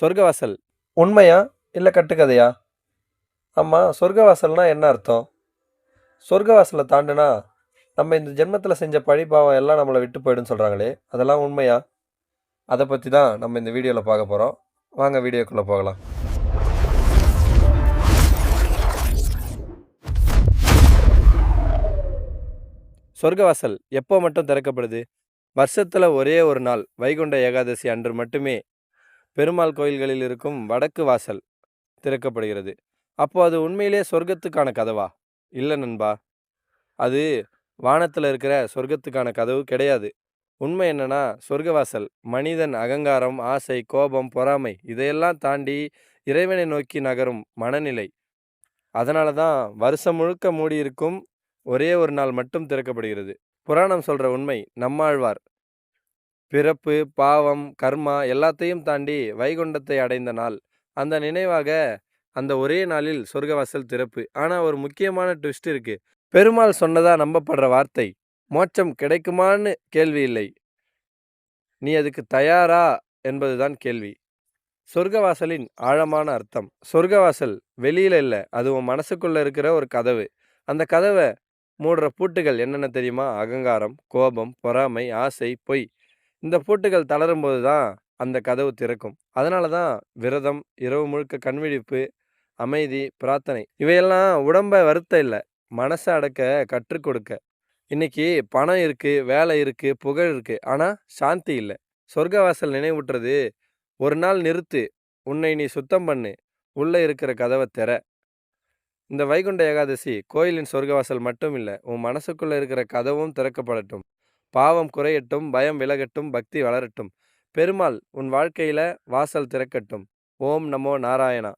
சொர்க்கவாசல். உண்மையா இல்லை கட்டுக்கதையா? ஆமாம் சொர்க்கவாசல்னா என்ன அர்த்தம்? சொர்க்கவாசலை தாண்டுனா நம்ம இந்த ஜென்மத்தில் செஞ்ச பழி பாவம் எல்லாம் நம்மளை விட்டு போயிடுன்னு சொல்கிறாங்களே அதெல்லாம் உண்மையா? அதை பற்றி தான் நம்ம இந்த வீடியோவில் பார்க்க போகிறோம் வாங்க வீடியோக்குள்ளே போகலாம். சொர்க்கவாசல் எப்போ மட்டும் திறக்கப்படுது? வருஷத்தில் ஒரே ஒரு நாள் வைகுண்ட ஏகாதசி அன்று மட்டுமே பெருமாள் கோயில்களில் இருக்கும் வடக்கு வாசல் திறக்கப்படுகிறது. அப்போ அது உண்மையிலே சொர்க்கத்துக்கான கதவா? இல்லை நண்பா. அது வானத்தில் இருக்கிற சொர்க்கத்துக்கான கதவு கிடையாது. உண்மை என்னன்னா சொர்க்கவாசல் மனிதன் அகங்காரம் ஆசை கோபம் பொறாமை இதையெல்லாம் தாண்டி இறைவனை நோக்கி நகரும் மனநிலை. அதனால தான் வருஷம் முழுக்க மூடியிருக்கும் ஒரே ஒரு நாள் மட்டும் திறக்கப்படுகிறது. புராணம் சொல்ற உண்மை நம்மாழ்வார். பிறப்பு பாவம் கர்மா எல்லாத்தையும் தாண்டி வைகுண்டத்தை அடைந்த நாள். அந்த நினைவாக அந்த ஒரே நாளில் சொர்க்கவாசல் திறப்பு. ஆனால் ஒரு முக்கியமான ட்விஸ்ட் இருக்கு. பெருமாள் சொன்னதா நம்பப்படுற வார்த்தை மோட்சம் கிடைக்குமான்னு கேள்வி இல்லை. நீ அதுக்கு தயாரா? என்பதுதான் கேள்வி. சொர்க்கவாசலின் ஆழமான அர்த்தம் சொர்க்கவாசல் வெளியில இல்லை அது உன் மனசுக்குள்ள இருக்கிற ஒரு கதவு. அந்த கதவை மூடுற பூட்டுகள் என்னென்ன தெரியுமா? அகங்காரம் கோபம் பொறாமை ஆசை பொய். இந்த பூட்டுகள் தளரும் போது தான் அந்த கதவு திறக்கும். அதனால தான் விரதம் இரவு முழுக்க கண்விழிப்பு அமைதி பிரார்த்தனை இவையெல்லாம் உடம்பை வருத்த இல்லை. மனசை அடக்க கற்றுக் கொடுக்க. இன்னைக்கு பணம் இருக்கு வேலை இருக்கு புகழ் இருக்கு. ஆனால் சாந்தி இல்லை. சொர்க்கவாசல் நினைவூட்டுறது ஒரு நாள் நிறுத்து. உன்னை நீ சுத்தம் பண்ணு. உள்ளே இருக்கிற கதவை திற. இந்த வைகுண்ட ஏகாதசி கோயிலின் சொர்க்கவாசல் மட்டும் இல்லை உன் மனசுக்குள்ள இருக்கிற கதவும் திறக்கப்படட்டும். பாவம் குறையட்டும் பயம் விலகட்டும் பக்தி வளரட்டும். பெருமாள் உன் வாழ்க்கையில வாசல் திறக்கட்டும். ஓம் நமோ நாராயணா.